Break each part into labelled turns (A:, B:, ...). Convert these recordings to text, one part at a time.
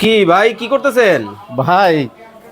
A: কি ভাই কি করতেছেন?
B: ভাই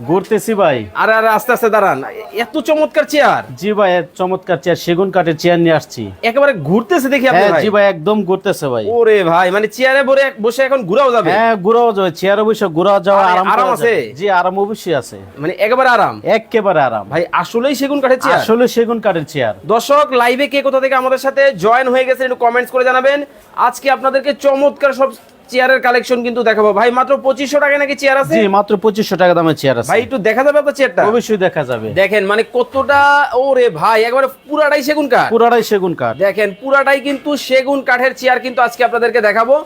B: ঘুরতেছি ভাই।
A: আরে আরে আস্তে আস্তে দাঁড়ান। এত চমৎকার চেয়ার।
B: জি ভাই চমৎকার চেয়ার সেগুন কাঠের চেয়ার নিয়ে আসছি।
A: একেবারে ঘুরতেছে দেখি আপনি
B: হ্যাঁ
A: ভাই।
B: জি ভাই একদম ঘুরতেছে ভাই।
A: ওরে ভাই মানে চেয়ারে বসে বসে এখন ঘুরাও যাবে।
B: হ্যাঁ ঘুরাও যাবে চেয়ারে বসে ঘুরাও যাওয়া আরাম
A: আরাম আছে?
B: জি আরাম অবশ্যই আছে।
A: মানে একেবারে আরাম?
B: একেবারে আরাম।
A: ভাই আসলেই সেগুন কাঠের চেয়ার?
B: আসলে সেগুন কাঠের চেয়ার।
A: দর্শক লাইভে কে কোথা থেকে আমাদের সাথে জয়েন হয়ে গেছেন একটু কমেন্টস করে জানাবেন। আজকে আপনাদেরকে চমৎকার সব চেয়ারের কালেকশন কিন্তু দেখাবো। ভাই মাত্র পঁচিশশো টাকা নাকি চেয়ার আছে?
B: জি মাত্র পঁচিশশো টাকা দামের চেয়ার আছে।
A: ভাই একটু দেখা যাবে আপনার চেয়ারটা?
B: অবশ্যই দেখা যাবে।
A: দেখেন মানে কতটা ওরে ভাই একবারে পুরাটাই সেগুন কাঠ।
B: পুরাটাই সেগুন কাঠ।
A: দেখেন পুরাটাই কিন্তু সেগুন কাঠের চেয়ার কিন্তু আজকে আপনাদেরকে দেখাবো।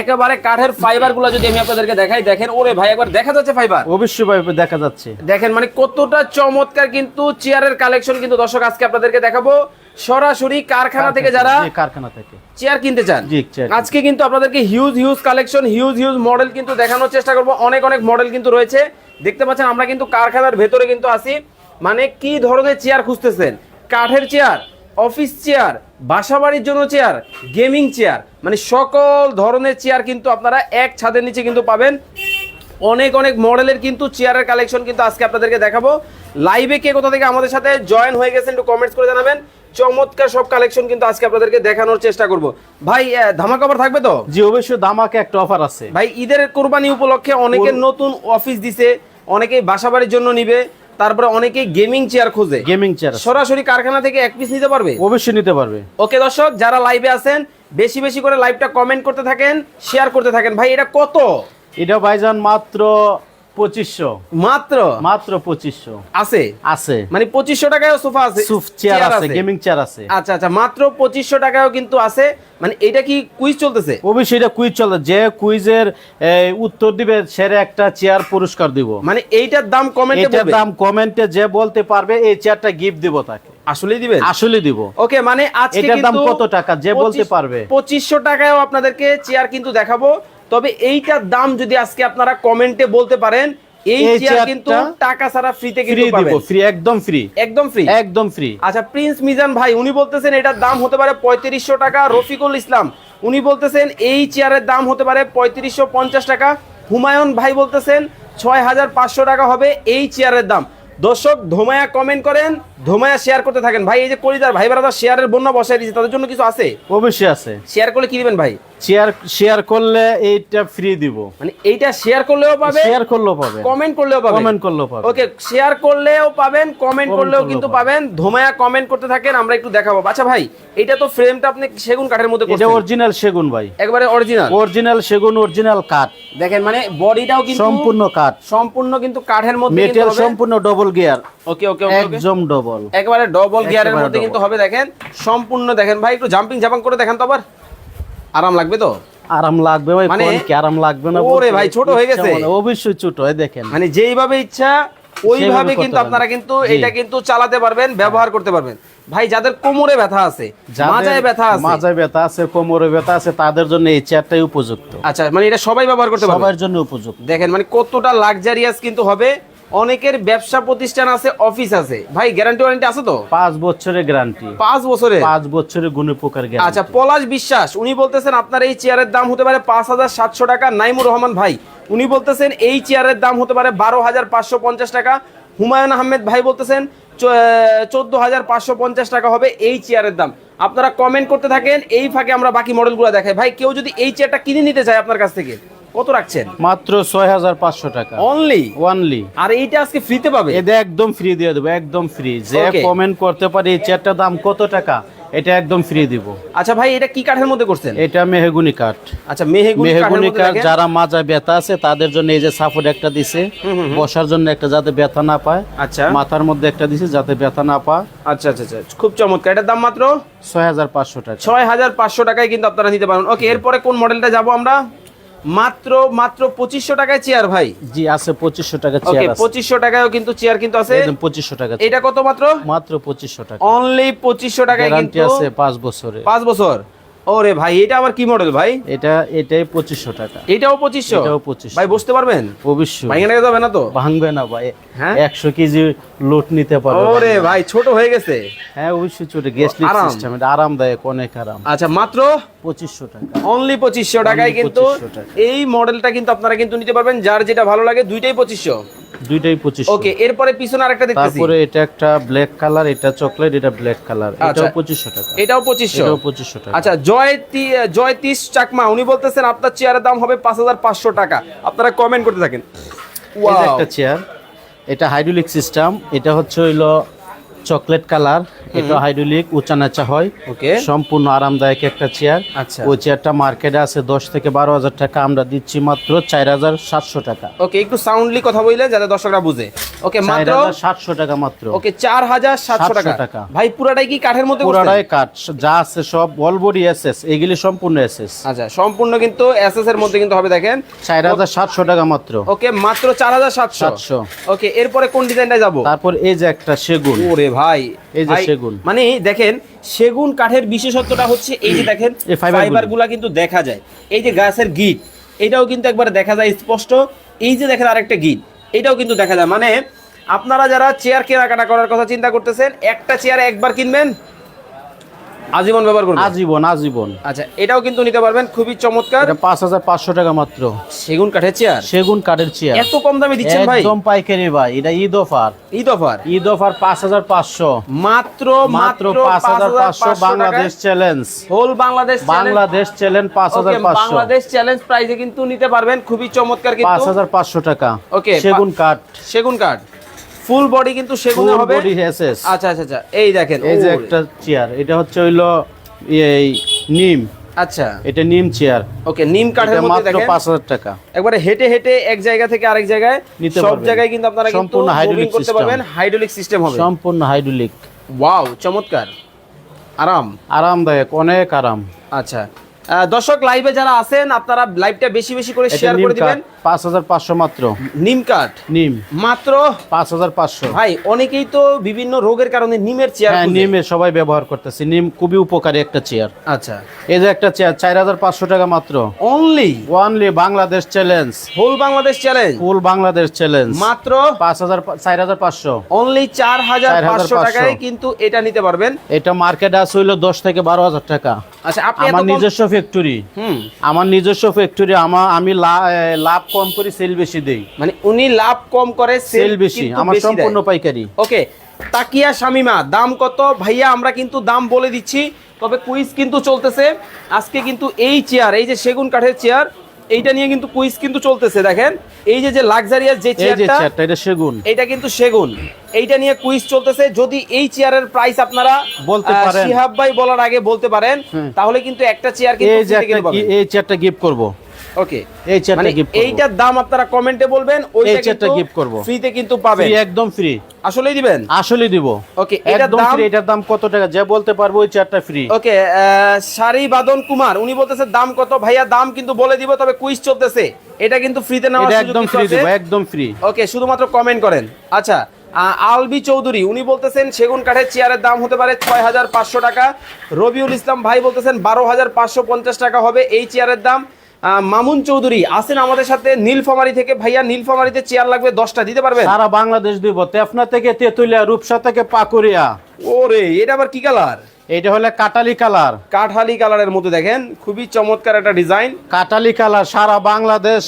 A: একেবারে কাঠের ফাইবারগুলো যদি আমি আপনাদেরকে দেখাই দেখেন ওরে ভাই একবার দেখা যাচ্ছে ফাইবার
B: অবশ্যই ভাই দেখা যাচ্ছে।
A: দেখেন মানে কতটা চমৎকার কিন্তু চেয়ারের কালেকশন কিন্তু দর্শক আজকে আপনাদেরকে দেখাবো। সরাসরি কারখানা থেকে যারা
B: কারখানা থেকে।
A: চেয়ার কিনতে চান। আজকে কিন্তু আপনাদেরকে huge huge collection huge huge model কিন্তু দেখানোর চেষ্টা করব। অনেক অনেক মডেল কিন্তু রয়েছে। দেখতে পাচ্ছেন আমরা কিন্তু কারখানার ভেতরে কিন্তু আছি। মানে কি ধরনের চেয়ার খুঁজতেছেন? কাঠের চেয়ার অফিস চেয়ার বাসাবাড়ির জন্য চেয়ার গেমিং চেয়ার মানে সকল ধরনের চেয়ার কিন্তু আপনারা এক ছাদের নিচে কিন্তু পাবেন। অনেক অনেক মডেলের কিন্তু চেয়ারের কালেকশন কিন্তু আজকে আপনাদেরকে দেখাবো। লাইভে কে কোথা থেকে আমাদের সাথে জয়েন হয়ে গেছেন একটু কমেন্টস করে জানাবেন। চমৎকার সব কালেকশন কিন্তু আজকে আপনাদেরকে দেখানোর চেষ্টা করব। ভাই ধামাকা অফার থাকবে তো?
B: জি অবশ্যই দামাকে একটা অফার আছে।
A: ভাই ঈদের কোরবানি উপলক্ষে অনেকে নতুন অফিস দিছে অনেকেই বাসাবাড়ির জন্য নিবে তারপরে অনেকেই গেমিং চেয়ার খোঁজে।
B: গেমিং চেয়ার
A: সরাসরি কারখানা থেকে এক পিস নিতে পারবে?
B: অবশ্যই নিতে পারবে।
A: ওকে দর্শক যারা লাইভে আছেন বেশি বেশি করে লাইভটা কমেন্ট করতে থাকেন শেয়ার করতে থাকেন। ভাই এটা কত?
B: এটা ভাইজান মাত্র পঁচিশশো।
A: মাত্র?
B: মাত্র পঁচিশশো।
A: আছে?
B: আছে।
A: মানে পঁচিশশো সোফা আছে
B: চেয়ার আছে। গেমিং চেয়ার আছে।
A: আচ্ছা আচ্ছা মাত্র পঁচিশশো কিন্তু আছে। মানে এটা কি কুইজ চলতেছে?
B: অবশ্যই এটা কুইজ চলে যে কুইজের উত্তর দিবে সেরে একটা চেয়ার পুরস্কার দিব।
A: মানে এইটার দাম কমেন্টে
B: এটার দাম কমেন্টে যে বলতে পারবে এই চেয়ারটা গিফট দিব তাকে।
A: আসলেই দিবেন?
B: আসলে দিব।
A: ওকে মানে আজকে
B: এটার দাম কত টাকা? যে বলতে পারবে।
A: পঁচিশশো টাকায়ও আপনাদেরকে চেয়ার কিন্তু দেখাবো। তবে এইটার দাম যদি আজকে আপনারা কমেন্টে বলতে পারেন এই চেয়ার কিন্তু টাকা ছাড়া ফ্রিতে কিন্তু পাবেন।
B: ফ্রি একদম ফ্রি
A: একদম ফ্রি
B: একদম ফ্রি
A: আচ্ছা প্রিন্স মিজান ভাই উনি বলতেছেন এটার দাম হতে পারে পঁয়ত্রিশশো টাকা রফিকুল ইসলাম উনি বলতেছেন এই চেয়ারের দাম হতে পারে পঁয়ত্রিশশো পঞ্চাশ টাকা। হুমায়ুন ভাই বলতেছেন ছয় হাজার পাঁচশো টাকা হবে এই চেয়ারের দাম। দর্শক ধোমায়া কমেন্ট করেন ধোমায়া শেয়ার করতে থাকেন। ভাই এই যে কলিদার ভাই ব্রাদার শেয়ারের বন্যা বসাই দিয়েছে তাদের জন্য কিছু আছে?
B: অবশ্যই আছে।
A: শেয়ার করলে কি দিবেন ভাই?
B: চেয়ার শেয়ার করলে এইটা ফ্রি দিব।
A: মানে এইটা শেয়ার করলেও পাবে
B: শেয়ার করলেও পাবে
A: কমেন্ট করলেও পাবেন।
B: কমেন্ট করলেও পাবে
A: ওকে শেয়ার করলেও পাবেন কমেন্ট করলেও কিন্তু
B: পাবেন।
A: ধোমায়া কমেন্ট করতে থাকেন আমরা একটু দেখাবো। আচ্ছা ভাই এটা তো ফ্রেমটা আপনি সেগুন কাঠের মধ্যে
B: এটা অরিজিনাল সেগুন ভাই।
A: একবারে অরিজিনাল
B: অরিজিনাল সেগুন অরিজিনাল কাঠ।
A: দেখেন মানে বডিটাও কিন্তু
B: সম্পূর্ণ কাঠ।
A: সম্পূর্ণ কিন্তু কাঠের মধ্যে
B: মেটেরিয়াল সম্পূর্ণ ডবল গিয়ার
A: ওকে ওকে
B: একদম ডবল
A: একেবারে ডবল গিয়ারের মধ্যে কিন্তু হবে দেখেন। সম্পূর্ণ দেখেন ভাই একটু জাম্পিং জাম্পিং করে দেখেন তো আবার। আরাম লাগবে তো?
B: আরাম লাগবে ভাই
A: মানে-
B: কি আরাম লাগবে না
A: ওরে ভাই, ছোট হয়ে গেছে।
B: অবশ্যই ছোট হয় দেখেন।
A: মানে যেইভাবে ইচ্ছা ওইভাবে কিন্তু আপনারা কিন্তু এটা কিন্তু চালাতে পারবেন ব্যবহার করতে পারবেন। ভাই যাদের কোমরে ব্যথা আছে মাজায় ব্যথা আছে।
B: মাজায় ব্যথা আছে কোমরে ব্যথা আছে তাদের জন্য এই চেয়ারটাই উপযুক্ত।
A: আচ্ছা মানে এটা সবাই ব্যবহার করতে পারবে?
B: সবার জন্য উপযুক্ত।
A: দেখেন মানে কতটা লাক্সারিয়াস কিন্তু হবে। অনেকের ব্যবসা প্রতিষ্ঠান আছে অফিস আছে। ভাই গ্যারান্টি ওয়ারেন্টি আছে তো?
B: পাঁচ বছরের গ্যারান্টি
A: পাঁচ বছরে
B: পাঁচ বছরের গুণে পোকার
A: আচ্ছা পলাশ বিশ্বাস উনি বলতেছেন আপনার এই চেয়ারের দাম হতে পারে পাঁচ হাজার সাতশো টাকা নাইমুর রহমান ভাই। উনি বলতেছেন এই চেয়ারের দাম হতে পারে বারো হাজার পাঁচশো পঞ্চাশ টাকা। হুমায়ুন আহমেদ ভাই বলতেছেন চোদ্দ হাজার পাঁচশো পঞ্চাশ টাকা হবে এই চেয়ারের দাম। আপনারা কমেন্ট করতে থাকেন এই ফাঁকে আমরা বাকি মডেলগুলো দেখাই। ভাই কেউ যদি এই চেয়ারটা কিনে নিতে চায় আপনার কাছ থেকে কত রাখছেন?
B: মাত্র ছয় হাজার পাঁচশো টাকা।
A: অনলি
B: ওয়ানলি
A: আর এইটা আজকে ফ্রিতে পাবে?
B: এটা একদম ফ্রি দিয়ে দেবো একদম ফ্রি। যে কমেন্ট করতে পারে এই চেয়ারটার দাম কত টাকা এটা একদম ফ্রি দিব।
A: আচ্ছা ভাই এটা কি কাঠের মধ্যে করছেন?
B: এটা মেহগুনি কাঠ।
A: আচ্ছা মেহেগুনি
B: মেহগুনি কাঠ যারা মাজা ব্যথা আছে তাদের জন্য এই যে সাপোর্ট একটা দিছে বসার জন্য একটা যাতে ব্যথা না পায়
A: আচ্ছা।
B: মাথার মধ্যে একটা দিছে যাতে ব্যথা না পায়।
A: আচ্ছা আচ্ছা আচ্ছা খুব চমৎকার। এটার দাম মাত্র?
B: ছয় হাজার পাঁচশো টাকা।
A: ছয় হাজার পাঁচশো টাকায় কিন্তু আপনারা নিতে পারেন ওকে এরপরে কোন মডেলটা যাব আমরা? মাত্র মাত্র পঁচিশশো টাকায় চেয়ার ভাই।
B: জি আছে পঁচিশশো টাকা চেয়ার
A: পঁচিশশো টাকায়ও কিন্তু চেয়ার কিন্তু আছে।
B: পঁচিশশো টাকা
A: এটা কত মাত্র?
B: মাত্র পঁচিশশো টাকা।
A: অনলি পঁচিশশো টাকায় কিন্তু
B: আছে পাঁচ বছরে।
A: পাঁচ বছর। ওরে ভাই এটা আবার কি মডেল ভাই?
B: এটা এটাই পঁচিশশো টাকা।
A: এটাও পঁচিশশো?
B: এটাও 2500
A: ভাই বসতে পারবেন?
B: অবশ্যই।
A: ভাইঙ্গা টাকা যাবে না তো?
B: ভাঙবে না ভাই।
A: হ্যাঁ?
B: একশো কেজি লোড নিতে পারবে
A: ওরে ভাই ছোট হয়ে গেছে।
B: হ্যাঁ অবশ্যই ছোট। সিস্টেম এটা আরামদায়ক অনেক আরাম।
A: আচ্ছা মাত্র
B: পঁচিশশো টাকা।
A: অনলি পঁচিশশো টাকায় কিন্তু এই মডেলটা কিন্তু আপনারা কিন্তু নিতে পারবেন যার যেটা ভালো লাগে দুইটাই পঁচিশশো।
B: দুইটাই পঁচিশশো।
A: ওকে এরপরে পিছনে আরেকটা দেখতেছি।
B: তারপরে এটা একটা ব্ল্যাক কালার এটা চকলেট এটা ব্ল্যাক কালার
A: আচ্ছা।
B: এটাও পঁচিশশো টাকা।
A: এটাও পঁচিশশো।
B: এটাও পঁচিশশো টাকা।
A: আচ্ছা জয় জয়তীশ চাকমা উনি বলতেছেন আপনার চেয়ারের দাম হবে পাঁচ হাজার পাঁচশো টাকা। আপনারা কমেন্ট করতে থাকেন।
B: একটা চেয়ার এটা হাইড্রোলিক সিস্টেম এটা হচ্ছে হইল চকলেট কালার এটা হাইড্রোলিক উঁচা নাচা হয়।
A: ওকে।
B: সম্পূর্ণ আরামদায়ক একটা চেয়ার
A: আচ্ছা।
B: ওই চেয়ারটা মার্কেটে আছে দশ থেকে বারো হাজার টাকা আমরা দিচ্ছি মাত্র চার হাজার সাতশো টাকা।
A: ওকে একটু সাউন্ডলি কথা বললেন যাতে দর্শকরা বুঝে। ওকে মাত্র
B: সাতশো টাকা মাত্র।
A: ওকে চার হাজার সাতশো টাকা। ভাই পুরাটাই কি কাঠের মধ্যে
B: পুরাটাই কাঠ যা আছে সব অলবডি এসএস এগুলি সম্পূর্ণ এসএস।
A: আচ্ছা সম্পূর্ণ কিন্তু এসএস এর মধ্যে কিন্তু হবে দেখেন।
B: চার হাজার সাতশো টাকা মাত্র।
A: ওকে মাত্র চার হাজার সাতশো।
B: সাতশো।
A: ওকে এরপরে কোন ডিজাইনটা যাব?
B: তারপর এই যে একটা সেগুন।
A: ওরে ভাই
B: এই যে
A: ভাই,
B: সেগুন।
A: মানে দেখেন সেগুন কাঠের বিশেষত্বটা হচ্ছে এই যে দেখেন
B: এই
A: ফাইবারগুলা কিন্তু দেখা যায়। এই যে গাছের গিট এটাও কিন্তু একবার দেখা যায় স্পষ্ট। এই যে দেখেন আরেকটা গিট এটাও কিন্তু দেখা যায়। মানে আপনারা যারা চেয়ার কেনাকাটা করার কথা চিন্তা করতেছেন একটা চেয়ার একবার কিনবেন? আজীবন ব্যবহার করবেন?
B: আজীবন আজীবন।
A: আচ্ছা এটাও কিন্তু নিতে পারবেন খুবই চমৎকার।
B: এটা পাঁচ হাজার পাঁচশো টাকা মাত্র।
A: সেগুন কাঠের চেয়ার?
B: সেগুন কাঠের চেয়ার।
A: এত কম দামে দিচ্ছেন ভাই?
B: একদম পাইকারি ভাই এটা Eid offer.
A: Eid offer?
B: Eid offer পাঁচ হাজার পাঁচশো।
A: মাত্র
B: মাত্র পাঁচ হাজার পাঁচশো Bangladesh challenge
A: whole Bangladesh.
B: Bangladesh challenge পাঁচ হাজার
A: Okay,
B: পাঁচশো
A: বাংলাদেশ চ্যালেঞ্জ প্রাইজে কিন্তু নিতে পারবেন খুবই চমৎকার
B: পাঁচ
A: কিন্তু
B: হাজার পাঁচশো টাকা।
A: ওকে
B: সেগুন কাঠ।
A: সেগুন কাঠ। ফুল বডি কিন্তু সেগুন হবে?
B: বডি এসএস
A: আচ্ছা আচ্ছা আচ্ছা। এই দেখেন
B: এই যে একটা চেয়ার এটা হচ্ছে হইল এই নিম।
A: আচ্ছা।
B: এটা নিম চেয়ার
A: ওকে নিম কাঠের মধ্যে দেখেন।
B: পাঁচ হাজার টাকা।
A: একবারে হেঁটে হেঁটে এক জায়গা থেকে আরেক জায়গায়
B: নিতে
A: সব জায়গায় কিন্তু আপনারা কিন্তু
B: hydraulic
A: করতে পারবেন। হাইড্রোলিক সিস্টেম হবে।
B: সম্পূর্ণ হাইড্রোলিক
A: ওয়াও চমৎকার। আরাম।
B: আরামদায়ক অনেক আরাম।
A: আচ্ছা। দর্শক লাইভে যারা আছেন আপনারা লাইভটা বেশি বেশি করে শেয়ার করে দিবেন।
B: পাঁচ হাজার পাঁচশো মাত্র।
A: নিম কাঠ?
B: নিম।
A: মাত্র?
B: পাঁচ হাজার পাঁচশো।
A: ভাই অনেকেই তো বিভিন্ন রোগের কারণে নিমের চেয়ার
B: হ্যাঁ নিমে সবাই ব্যবহার করতেছে। নিম খুবই উপকারী একটা চেয়ার।
A: আচ্ছা।
B: এই যে একটা চেয়ার চার হাজার পাঁচশো টাকা মাত্র।
A: Only
B: only Bangladesh challenge
A: whole Bangladesh challenge
B: full Bangladesh challenge
A: মাত্র?
B: পাঁচ হাজার চার হাজার পাঁচশো।
A: অনলি চার হাজার পাঁচশো টাকায় কিন্তু এটা নিতে পারবেন।
B: এটা মার্কেটে আছে হইল দশ থেকে বারো হাজার টাকা।
A: আচ্ছা
B: আমার নিজস্ব ফ্যাক্টরি
A: হুম।
B: আমার নিজস্ব ফ্যাক্টরি আমার আমি লাভ কম করি সেল বেশি দেই।
A: মানে উনি লাভ কম করে
B: সেল বেশি আমার সম্পূর্ণ পাইকারি।
A: ওকে তাকিয়া শামিমা দাম কত? ভাইয়া আমরা কিন্তু দাম বলে দিচ্ছি তবে কুইজ কিন্তু চলতেছে। আজকে কিন্তু এই চেয়ার এই যে সেগুন কাঠের চেয়ার এইটা নিয়ে কিন্তু কুইজ কিন্তু চলতেছে দেখেন। এই যে যে লাক্সারিয়াস যে চেয়ারটা
B: এটা সেগুন।
A: এটা কিন্তু সেগুন। এইটা নিয়ে কুইজ চলতেছে। যদি এই চেয়ারের প্রাইস আপনারা
B: বলতে পারেন।
A: শিহাব ভাই বলার আগে বলতে পারেন তাহলে কিন্তু একটা চেয়ার কিন্তু।
B: এই চেয়ারটা গিফট করব।
A: ওকে
B: এই চেয়ারটা
A: মানে
B: গিফট
A: এইটার দাম আপনারা কমেন্টে বলবেন
B: চেয়ারটা
A: কিন্তু
B: gift
A: ফ্রিতে কিন্তু পাবেন।
B: একদম ফ্রি
A: আসলেই দিবেন?
B: আসলে দিব।
A: ওকে এটার দাম
B: ফ্রি এটার দাম কত টাকা? যে বলতে পারব ওই চেয়ারটা ফ্রি
A: ওকে শাড়ি বাদন কুমার উনি বলতেছে দাম কত? ভাইয়া দাম কিন্তু বলে দিব তবে কুইজ চলতেছে। এটা কিন্তু ফ্রিতে
B: একদম ফ্রি দিব একদম ফ্রি
A: ওকে শুধুমাত্র কমেন্ট করেন। আচ্ছা আলবি চৌধুরী উনি বলতেছেন সেগুন কাঠের চেয়ারের দাম হতে পারে ছয় হাজার পাঁচশো টাকা। রবিউল ইসলাম ভাই বলতেছেন বারো হাজার পাঁচশো পঞ্চাশ টাকা হবে এই চেয়ারের দাম। মামুন চৌধুরী আছেন আমাদের সাথে নীলফামারি থেকে। ভাইয়া নীলফামারিতে চেয়ার লাগবে দশটা দিতে পারবেন?
B: সারা বাংলাদেশ দিব তেফনা থেকে তেতুলিয়া রূপসা থেকে পাকুরিয়া
A: ওরে এটা আবার কি কালার
B: এটা হলে কাটালি কালার
A: কাঠালি কালারের মধ্যে দেখেন খুবই চমৎকার একটা ডিজাইন
B: কাটালি কালার সারা Bangladesh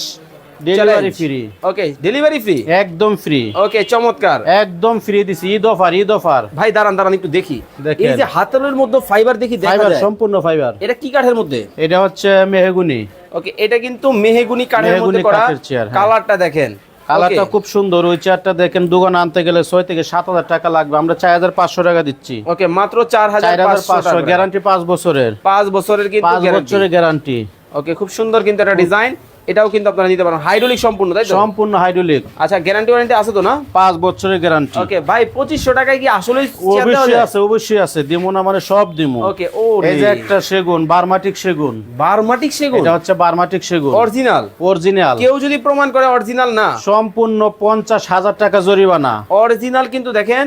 B: delivery free
A: okay delivery free
B: একদম ফ্রি
A: ওকে চমৎকার।
B: একদম ফ্রি দিছি ঈদ অফার ঈদ অফার
A: ভাই দাঁড়ান দাঁড়ান একটু দেখি। এই যে হাতলের মধ্যে ফাইবার দেখি দেখা যায়?
B: সম্পূর্ণ ফাইবার
A: এটা কি কাঠের মধ্যে?
B: এটা হচ্ছে মেহগুনি।
A: ওকে এটা কিন্তু মেহেগুনি কাঠের মধ্যে করা
B: হ্যাঁ।
A: কালারটা দেখেন।
B: কালারটা খুব সুন্দর ওই চেয়ারটা দেখেন দোকান আনতে গেলে ছয় থেকে সাত হাজার টাকা লাগবে আমরা চার হাজার পাঁচশো টাকা দিচ্ছি।
A: ওকে মাত্র চার হাজার পাঁচশো
B: গ্যারান্টি পাঁচ বছরের।
A: পাঁচ বছরের কিন্তু
B: বছরের গ্যারান্টি
A: ওকে খুব সুন্দর কিন্তু একটা ডিজাইন এটাও কিন্তু আপনারা নিতে পারেন। হাইড্রোলিক সম্পূর্ণ তাই তো?
B: সম্পূর্ণ হাইড্রোলিক
A: আচ্ছা গ্যারান্টি ওয়ারেন্টি আছে তো না?
B: পাঁচ বছরের গ্যারান্টি
A: ওকে ভাই পঁচিশশো টাকায় কি আসলে
B: অবশ্যই আছে অবশ্যই আছে। দিমু না মানে সব দিমু।
A: ওকে ও
B: এই যে একটা সেগুন বারমাটিক সেগুন।
A: বারমাটিক সেগুন?
B: এটা হচ্ছে বারমাটিক সেগুন।
A: অরিজিনাল
B: অরিজিনাল
A: কেউ যদি প্রমাণ করে অরিজিনাল না?
B: সম্পূর্ণ পঞ্চাশ হাজার টাকা জরিমানা।
A: অরিজিনাল কিন্তু দেখেন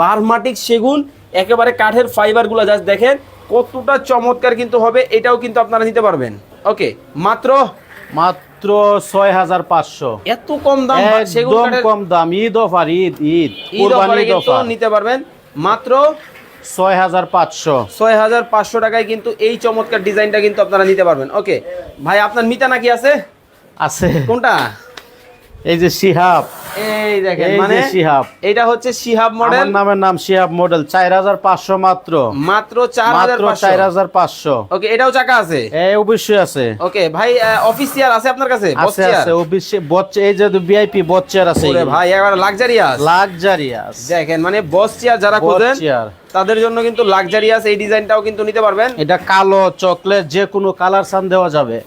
A: বারমাটিক সেগুন একেবারে কাঠের ফাইবারগুলো জাস্ট দেখেন কতটা চমৎকার কিন্তু হবে এটাও কিন্তু আপনারা নিতে পারবেন। ওকে মাত্র
B: মাত্র ছয় হাজার পাঁচশো।
A: এত কম দাম
B: একদম কম দাম ঈদ অফার ঈদ ঈদ
A: ঈদ
B: কোরবানি
A: অফার নিতে পারবেন মাত্র
B: ছয় হাজার পাঁচশো।
A: ছয় হাজার পাঁচশো টাকায় কিন্তু এই চমৎকার ডিজাইনটা কিন্তু আপনারা নিতে পারবেন। ওকে ভাই আপনার মিতা নাকি আছে?
B: আছে।
A: কোনটা?
B: এই যে শিহাব।
A: এই দেখেন মানে
B: শিহাব।
A: এটা হচ্ছে শিহাব মডেল
B: নামের নাম শিহাব মডেল চার হাজার পাঁচশো মাত্র।
A: মাত্র চার হাজার
B: মাত্র চার হাজার পাঁচশো।
A: ওকে এটাও চাকা আছে?
B: এই অবশ্যই আছে।
A: ওকে ভাই অফিস চেয়ার আছে আপনার কাছে?
B: আছে আছে বচ্চা এই যে ভিআইপি বচ্চার আছে
A: ওরে ভাই একবার লাক্সারিয়াস
B: লাক্সারিয়াস
A: দেখেন মানে বস চেয়ার যারা খোঁজেন তাদের জন্য কিন্তু লাক্সারিয়াস এই ডিজাইনটাও কিন্তু নিতে পারবেন।
B: এটা কালো চকলেট যে কোনো কালার সান দেওয়া যাবে।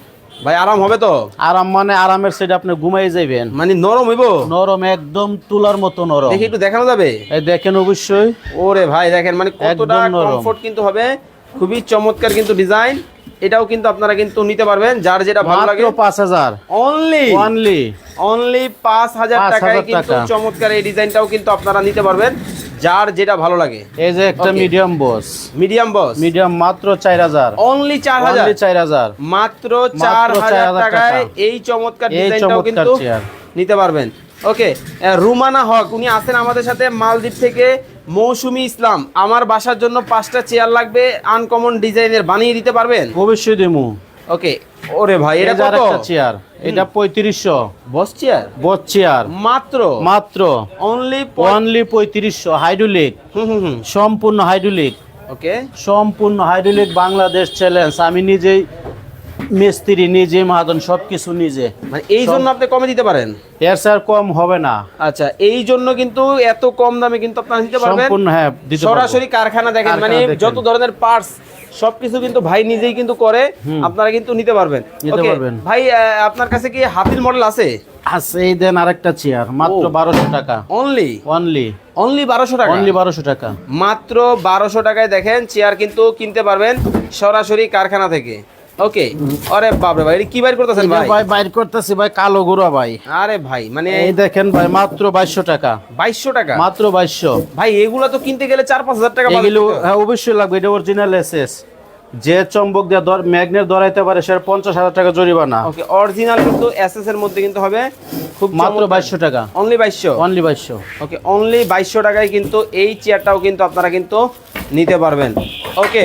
A: ভাই আরাম হবে তো?
B: আরাম মানে আরামের সাইড আপনি ঘুমাই যাবেন
A: মানে নরম হইব?
B: নরম একদম তুলার মতো নরম।
A: দেখি একটু দেখানো যাবে?
B: এই দেখেন অবশ্যই।
A: ওরে ভাই দেখেন মানে কতটা কমফোর্ট কিন্তু হবে। খুবই চমৎকার কিন্তু ডিজাইন এটাও কিন্তু আপনারা কিন্তু নিতে পারবেন যার যেটা ভালো লাগে।
B: পাঁচ হাজার।
A: অনলি
B: অনলি
A: অনলি পাঁচ হাজার
B: 5,000
A: টাকায় কিন্তু। চমৎকার এই ডিজাইনটাও কিন্তু আপনারা নিতে পারবেন। যার যেটা ভালো লাগে।
B: এই যে একটা medium boss
A: medium boss
B: medium মাত্র চার হাজার।
A: অনলি চার হাজার?
B: অনলি চার হাজার।
A: মাত্র
B: 4,000
A: টাকায় এই চমৎকার ডিজাইনটাও কিন্তু নিতে পারবেন। ওকে রুমানা হক উনি আছেন আমাদের সাথে মালদ্বীপ থেকে মৌসুমী ইসলাম। আমার বাসার জন্য পাঁচটা চেয়ার লাগবে আনকমন ডিজাইনের বানিয়ে দিতে পারবেন?
B: অবশ্যই দিমু
A: ওকে ওরে ভাই এটা কত?
B: চেয়ার এটা পঁয়ত্রিশশো।
A: বস চেয়ার
B: বস চেয়ার
A: মাত্র?
B: মাত্র।
A: অনলি
B: অনলি পঁয়ত্রিশশো হাইড্রোলিক সম্পূর্ণ হাইড্রোলিক
A: ওকে
B: সম্পূর্ণ হাইড্রোলিক বাংলাদেশ চ্যালেঞ্জ আমি নিজেই মিস্ত্রি নিজে মাহাদন সবকিছু নিজে।
A: মানে এই জন্য আপনি কমে দিতে পারেন?
B: এর স্যার কম হবে না।
A: আচ্ছা এই জন্য কিন্তু এত কম দামে কিন্তু আপনারা নিতে পারবেন?
B: সম্পূর্ণ হ্যাঁ
A: সরাসরি কারখানা দেখেন মানে যত ধরনের পার্টস সবকিছু কিন্তু ভাই নিজেই কিন্তু করে আপনারা কিন্তু নিতে পারবেন।
B: নিতে পারবেন।
A: ভাই আপনার কাছে কি হাতির মডেল আছে?
B: আছে এই দেন আরেকটা চেয়ার মাত্র। বারোশো টাকা।
A: অনলি
B: অনলি
A: অনলি বারোশো টাকা?
B: অনলি বারোশো টাকা।
A: মাত্র বারোশো টাকায় দেখেন চেয়ার কিন্তু কিনতে পারবেন সরাসরি কারখানা থেকে। ওকে। আরে বাপরে ভাই কি বাইর করতেছেন ভাই?
B: ভাই বাইর করতেছি ভাই কালো গুঁড়া ভাই।
A: আরে ভাই মানে
B: এই দেখেন ভাই মাত্র বাইশশো টাকা।
A: বাইশশো টাকা?
B: মাত্র বাইশশো।
A: ভাই এগুলা তো কিনতে গেলে চার পাঁচ হাজার টাকা বাজে
B: এগুলো হ্যাঁ অবশ্যই লাগবে এটা অরিজিনাল এসএস যে চম্বক দিয়ে দর- ম্যাগনেট ধরাইতে পারে সে পঞ্চাশ হাজার টাকা জরিমানা।
A: ওকে অরিজিনাল কিন্তু এসএস এর মধ্যে কিন্তু হবে। খুব
B: মাত্র বাইশশো টাকা।
A: অনলি বাইশশো?
B: অনলি বাইশশো।
A: ওকে অনলি বাইশশো টাকায় কিন্তু এই চেয়ারটাও কিন্তু আপনারা কিন্তু নিতে পারবেন। ওকে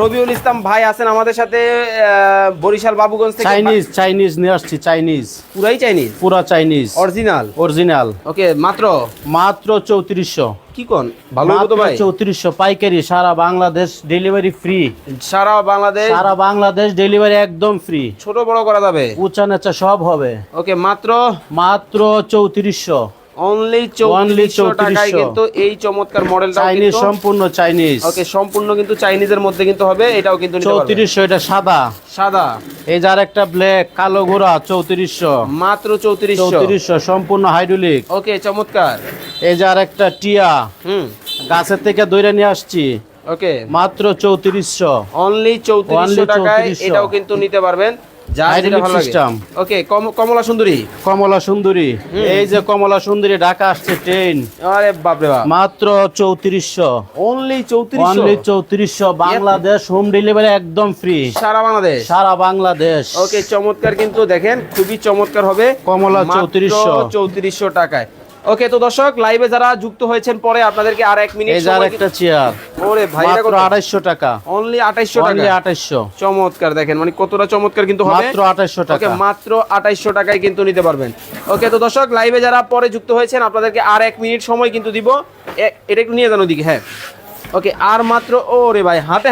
A: রবিউল ইসলাম ভাই আছেন আমাদের সাথে বরিশাল বাবুগঞ্জ থেকে।
B: চাইনিজ চাইনিজ নিয়ে আসছি চাইনিজ।
A: পুরাই চাইনিজ?
B: পুরা চাইনিজ।
A: অরিজিনাল?
B: অরিজিনাল।
A: ওকে মাত্র?
B: মাত্র চৌত্রিশশো।
A: কি কোন? ভালো তো ভাই।
B: চৌত্রিশশো পাইকারি সারা বাংলাদেশ ডেলিভারি ফ্রি।
A: সারা বাংলাদেশ?
B: সারা বাংলাদেশ ডেলিভারি একদম ফ্রি।
A: ছোট বড় করা যাবে?
B: উঁচা নেচা সব হবে।
A: ওকে মাত্র?
B: মাত্র চৌত্রিশশো।
A: অনলি
B: Only
A: চৌত্রিশশো টাকায় কিন্তু এই চমৎকার মডেলটা
B: চাইনিজ সম্পূর্ণ চাইনিজ
A: ওকে সম্পূর্ণ কিন্তু চাইনিজের মধ্যে কিন্তু হবে এটাও কিন্তু নিতে পারবেন।
B: চৌত্রিশশো এটা সাদা।
A: সাদা।
B: এই যার একটা ব্ল্যাক কালো গোড়া চৌত্রিশশো।
A: মাত্র চৌত্রিশশো।
B: চৌত্রিশশো সম্পূর্ণ হাইড্রোলিক
A: ওকে চমৎকার।
B: এই যার একটা টিয়া।
A: হুম।
B: গাছের থেকে দৈরে নিয়ে আসছি।
A: ওকে
B: মাত্র চৌত্রিশশো।
A: অনলি চৌত্রিশশো
B: Only
A: টাকায়
B: 3400
A: এটাও কিন্তু নিতে পারবেন। ওকে কমলা সুন্দরী।
B: কমলা সুন্দরী। এই যে কমলা সুন্দরী ঢাকা আসছে ট্রেন
A: আরে বাপরে বাপ।
B: মাত্র চৌত্রিশশো।
A: অনলি চৌত্রিশ
B: অনলি চৌত্রিশশো। বাংলাদেশ হোম ডেলিভারি একদম ফ্রি
A: সারা বাংলাদেশ?
B: সারা বাংলাদেশ।
A: ওকে চমৎকার কিন্তু দেখেন খুবই চমৎকার হবে।
B: কমলা 3400
A: চৌত্রিশশো টাকায়। ওকে তো দর্শক লাইভে যারা যুক্ত হয়েছেন পরে আপনাদেরকে আর এক মিনিট
B: এই যার একটা চেয়ার
A: ওরে ভাই
B: মাত্র আড়াইশো টাকা।
A: অনলি আঠাইশশো
B: অনলি
A: টাকা?
B: আঠাইশো
A: চমৎকার দেখেন মানে কতটা চমৎকার কিন্তু হবে।
B: মাত্র আঠাইশো
A: ওকে মাত্র আঠাইশশো টাকায় কিন্তু নিতে পারবেন। ওকে তো দর্শক লাইভে যারা পরে যুক্ত হয়েছেন আপনাদেরকে আর এক মিনিট সময় কিন্তু দিব। এটা একটু নিয়ে যান ওদিকে হ্যাঁ। ওকে আর মাত্র ওরে ভাই হাতে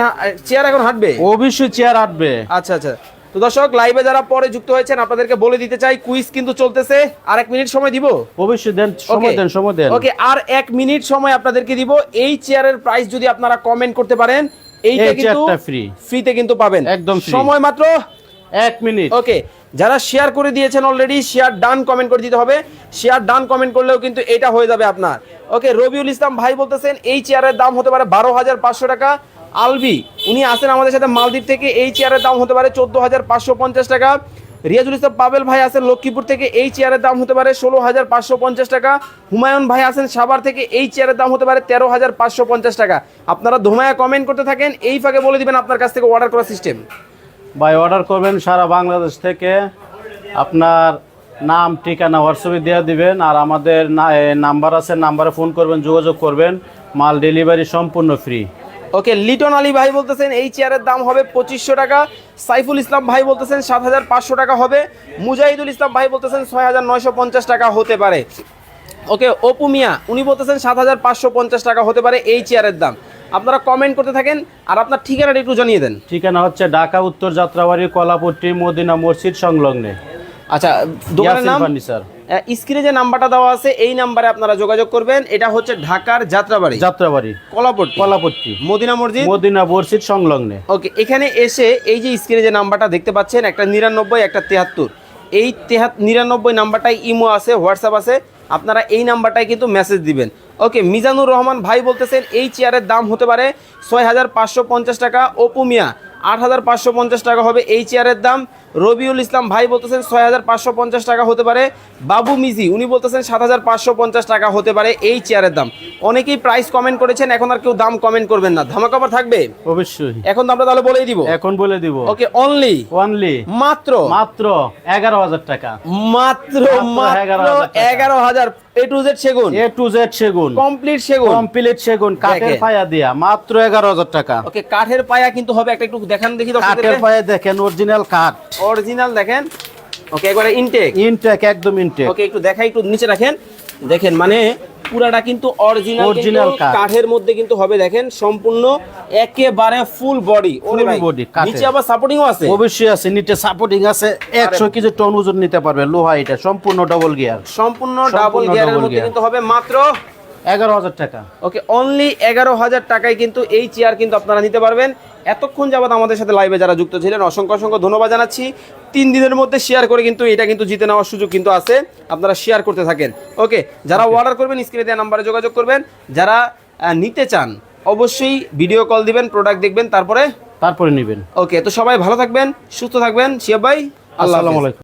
A: চেয়ার এখন হাঁটবে?
B: অবশ্যই চেয়ার আটবে
A: আচ্ছা আচ্ছা। তো দর্শক লাইভে যারা পরে যুক্ত হয়েছেন আপনাদেরকে বলে দিতে চাই কুইজ কিন্তু চলতেছে। আর এক মিনিট সময় দিব?
B: অবশ্যই দেন সময় দেন সময় দেন।
A: ওকে আর এক মিনিট সময় আপনাদেরকে দিব। এই চেয়ারের প্রাইস যদি আপনারা কমেন্ট করতে পারেন এইটা কিন্তু
B: free।
A: ফ্রিতে কিন্তু পাবেন।
B: একদম
A: সময় মাত্র
B: এক মিনিট
A: ওকে যারা শেয়ার করে দিয়েছেন অলরেডি শেয়ার ডান কমেন্ট করে দিতে হবে। শেয়ার ডান কমেন্ট করলেও কিন্তু এটা হয়ে যাবে আপনার। ওকে রবিউল ইসলাম ভাই বলতেছেন এই চেয়ারের দাম হতে পারে বারো হাজার পাঁচশো টাকা। আলবি উনি আসেন আমাদের সাথে মালদ্বীপ থেকে, এই চেয়ারের দাম হতে পারে চোদ্দ হাজার পাঁচশো পঞ্চাশ টাকা। রিয়াজুল ইসলাম, পাবেল ভাই আছেন লক্ষ্মীপুর থেকে, এই চেয়ারের দাম হতে পারে ষোলো হাজার পাঁচশো পঞ্চাশ টাকা। হুমায়ুন ভাই আছেন সাভার থেকে, এই চেয়ারের দাম হতে পারে তেরো হাজার পাঁচশো পঞ্চাশ টাকা। আপনারা ধুমায়া কমেন্ট করতে থাকেন, এই ফাঁকে বলে দিবেন আপনার কাছ থেকে অর্ডার করার সিস্টেম
B: ভাই অর্ডার করবেন সারা বাংলাদেশ থেকে। আপনার নাম, ঠিকানা হোয়াটসঅ্যাপে দিয়ে দিবেন, আর আমাদের নাম্বার আছে নাম্বারে ফোন করবেন, যোগাযোগ করবেন। মাল ডেলিভারি সম্পূর্ণ ফ্রি
A: ওকে লিটন আলী ভাই বলতেছেন এই চেয়ারের দাম হবে পঁচিশশো টাকা। সাইফুল ইসলাম ভাই বলতেছেন সাত হাজার পাঁচশো টাকা হবে। মুজাহিদুল ইসলাম ভাই বলতেছেন ছয় হাজার নয়শো পঞ্চাশ টাকা হতে পারে। ওকে অপু মিয়া উনি বলতেছেন সাত হাজার পাঁচশো পঞ্চাশ টাকা হতে পারে এই চেয়ারের দাম। আপনারা কমেন্ট করতে থাকেন আর আপনার ঠিকানাটা একটু জানিয়ে দেন।
B: ঠিকানা হচ্ছে ঢাকা উত্তর যাত্রাবাড়ি কলাপট্টি মদিনা মসজিদ সংলগ্নে।
A: আচ্ছা দোকানের নাম?
B: ফার্নিচার
A: স্ক্রিনে যে নাম্বারটা দেওয়া আছে এই নাম্বারে আপনারা যোগাযোগ করবেন। এটা হচ্ছে ঢাকার যাত্রাবাড়ি।
B: যাত্রাবাড়ি।
A: কলাপট্টি।
B: কলাপট্টি।
A: মদিনা মসজিদ।
B: মদিনা মসজিদ সংলগ্নে।
A: ওকে এখানে এসে এই যে স্ক্রিনে যে নাম্বারটা দেখতে পাচ্ছেন একটা নিরানব্বই একটা তেহাত্তর। এই তেহাত নিরানব্বই নাম্বারটাই ইমো আছে হোয়াটসঅ্যাপ আছে। আপনারা এই নাম্বারটায় কিন্তু মেসেজ দিবেন। ওকে মিজানুর রহমান ভাই বলতেছেন এই চেয়ারের দাম হতে পারে ছয় হাজার পাঁচশো পঞ্চাশ টাকা। অপু মিয়া আট হাজার পাঁচশো পঞ্চাশ টাকা হবে এই চেয়ারের দাম। রবিউল ইসলাম ভাই বলতেছেন ছয় হাজার পাঁচশো পঞ্চাশ টাকা হতে পারে। বাবু মিজি উনি বলতেছেন সাত হাজার পাঁচশো পঞ্চাশ টাকা হতে পারে এই চেয়ারের দাম। অনেকেই প্রাইস কমেন্ট করেছেন এখন আর কেউ দাম কমেন্ট করবেন না। ধামাকাবার থাকবে?
B: অবশ্যই।
A: এখন আমরা তাহলে বলেই দিব।
B: এখন বলে দিব।
A: ওকে অনলি
B: অনলি
A: মাত্র?
B: মাত্র এগারো হাজার টাকা।
A: মাত্র
B: মাত্র
A: মাত্র
B: 11,000 টাকা।
A: এগারো হাজার। এ টু জেড সেগুন?
B: এ টু জেড সেগুন।
A: কমপ্লিট সেগুন?
B: কমপ্লিট সেগুন। কাঠের পায়া দিয়া। মাত্র এগারো হাজার টাকা।
A: ওকে কাঠের পায়া কিন্তু হবে একটা একটু দেখান দেখি
B: কাঠের পায়া দেখেন অরিজিনাল কাঠ।
A: অরিজিনাল দেখেন। ওকে একবারে ইনটেক
B: ইনটেক একদম ইনটেক
A: ওকে একটু দেখাই একটু নিচে রাখেন। দেখেন মানে পুরাটা কিন্তু অরিজিনাল
B: কাঠ।
A: কাঠের মধ্যে কিন্তু হবে দেখেন সম্পূর্ণ একেবারে ফুল বডি
B: body, কাঠের।
A: নিচে আবার সাপোর্টিংও আছে?
B: অবশ্যই আছে নিচে সাপোর্টিং আছে একশো কেজি টন ওজন নিতে পারবে লোহা এটা সম্পূর্ণ ডাবল গিয়ার
A: সম্পূর্ণ ডাবল গিয়ারের মধ্যে কিন্তু হবে মাত্র
B: এগারো হাজার টাকা।
A: ওকে অনলি এগারো হাজার টাকায় কিন্তু এই চেয়ার কিন্তু আপনারা নিতে পারবেন। এতক্ষণ যাবত আমাদের সাথে লাইভে যারা যুক্ত ছিলেন অসংখ্য অসংখ্য ধন্যবাদ জানাচ্ছি। তিন দিনের মধ্যে শেয়ার করে কিন্তু এটা কিন্তু জিতে নেওয়ার সুযোগ কিন্তু আছে। আপনারা শেয়ার করতে থাকেন। ওকে যারা অর্ডার করবেন স্ক্রিনে দেওয়া নাম্বারে যোগাযোগ করবেন। যারা নিতে চান অবশ্যই ভিডিও কল দিবেন প্রোডাক্ট দেখবেন তারপরে
B: তারপরে নেবেন।
A: ওকে তো সবাই ভালো থাকবেন সুস্থ থাকবেন। শিয়াব ভাই আল্লাহ।
B: আলাইকুম।